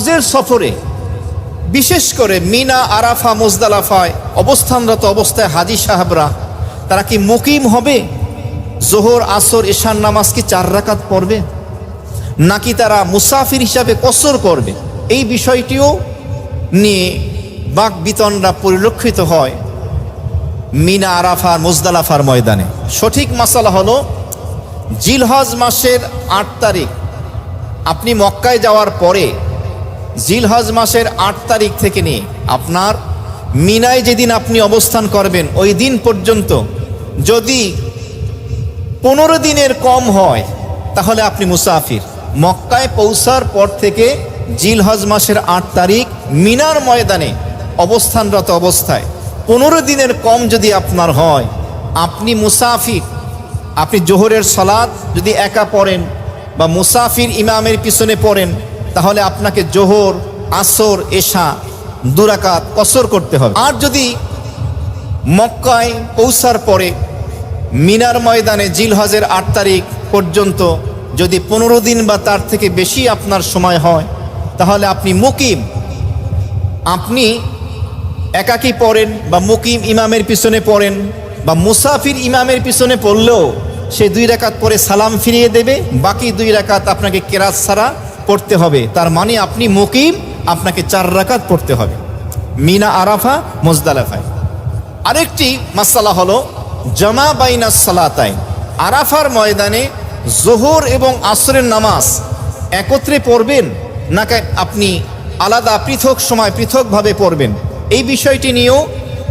হজের সফরে, বিশেষ করে মিনা, আরাফা, মোজদালাফায় অবস্থানরত অবস্থায় হাজি সাহাবরা, তারা কি মুকিম হবে? জোহর, আসর ঈশান নামাজ কি চার রাকাত পড়বে? নাকি তারা মুসাফির হিসাবে কসর করবে? এই বিষয়টিও নিয়ে বাক বিতনরা পরিলক্ষিত হয় মিনা আরাফার মোজদালাফার ময়দানে। সঠিক মাসালা হলো, জিলহজ মাসের আট তারিখ। আপনি মক্কায় যাওয়ার পরে জিলহজ মাসের আট তারিখ থেকে নিয়ে। আপনার মিনায় যেদিন আপনি অবস্থান করবেন, ওই দিন পর্যন্ত যদি পনেরো দিনের কম হয়, তাহলে আপনি মুসাফির। মক্কায় পৌঁছার পর থেকে জিলহজ মাসের আট তারিখ মিনার ময়দানে অবস্থানরত অবস্থায়। পনেরো দিনের কম যদি আপনার হয়, আপনি মুসাফির। আপনি জোহরের সলাদ যদি একা পড়েন বা মুসাফির ইমামের পিছনে পড়েন তাহলে আপনাকে জোহর, আসর, এশা, দুরাকাত, কসর করতে হবে। আর যদি মক্কায় পৌঁছার পরে মিনার ময়দানে জিলহজের আট তারিখ পর্যন্ত যদি পনেরো দিন বা তার থেকে বেশি আপনার সময় হয়, তাহলে আপনি মুকিম। আপনি একাকি পড়েন বা মুকিম ইমামের পিছনে পড়েন বা মুসাফির ইমামের পিছনে পড়লেও সে দুই রাকাত পরে সালাম ফিরিয়ে দেবে, বাকি দুই রাকাত আপনাকে কেরাত ছাড়া পড়তে হবে। তার মানে আপনি মুকিম, আপনাকে চার রাকাত পড়তে হবে। মিনা আরাফা, মোজদালাফায়। আরেকটি মাসালা হলো, জামা বাইনা সালাতাইন। আরাফার ময়দানে জোহর এবং আসরের নামাজ একত্রে পড়বেন নাকি আপনি আলাদা পৃথক সময় পৃথকভাবে পড়বেন। এই বিষয়টি নিয়েও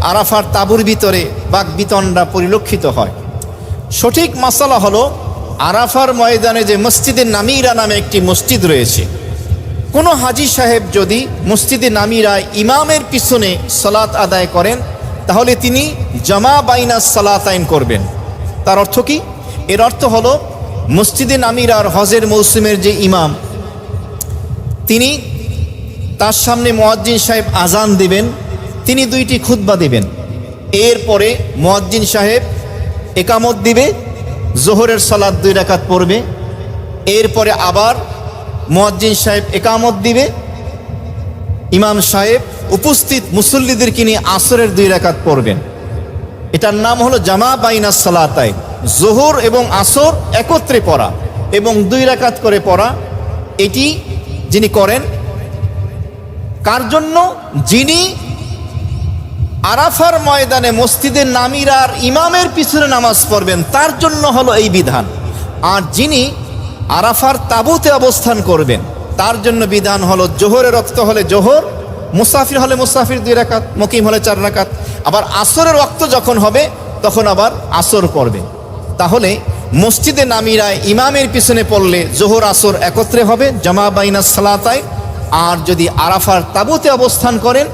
আরাফার তাবুর ভিতরে বাক বিতণ্ডা পরিলক্ষিত হয়। সঠিক মাসালা হলো আরাফার ময়দানে যে মসজিদে নামিরা নামে একটি মসজিদ রয়েছে, কোনো হাজি সাহেব যদি মসজিদে নামিরা ইমামের পিছনে সালাত আদায় করেন, তাহলে তিনি জামা বাইনা সালাত আইন করবেন। তার অর্থ কি? এর অর্থ হলো, মসজিদে নামিরার হজের মৌসুমের যে ইমাম, তিনি তার সামনে মোয়াজ্জিন সাহেব আজান দিবেন, তিনি দুইটি খুতবা দিবেন। এরপরে মোয়াজ্জিন সাহেব একামত দিবে জোহরের সালাদ দুই রাকাত পড়বে। এরপরে আবার মোয়াজ্জিন সাহেব একামত দিবে। ইমাম সাহেব উপস্থিত মুসল্লিদেরকে নিয়ে আসরের দুই রাকাত পড়বেন। এটার নাম হলো জামা বাইনা সালাতাই জোহর এবং আসর একত্রে পড়া এবং দুই রাকাত করে পড়া। এটি যিনি করেন, কার জন্য? যিনি আরাফার ময়দানে মসজিদের নামিরার ইমামের পিছনে নামাজ পড়বেন, তার জন্য হলো এই বিধান। আর যিনি আরাফার তাবুতে অবস্থান করবেন, তার জন্য বিধান হলো জোহরের রক্ত হলে জোহর, মুসাফির হলে মুসাফির দুই রাকাত, মকিম হলে চার রাকাত। আবার আসরের রক্ত যখন হবে, তখন আবার আসর পড়বে। তাহলে মসজিদে নামিরায় ইমামের পিছনে পড়লে জোহর আসর একত্রে হবে, জামা বাইনা সালাতায়। আর যদি আরাফার তাবুতে অবস্থান করেন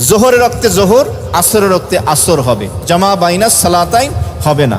জোহরের রক্তে জোহর আসরের রক্তে আসর হবে। জামা বাইনা সালাতাইন হবে না।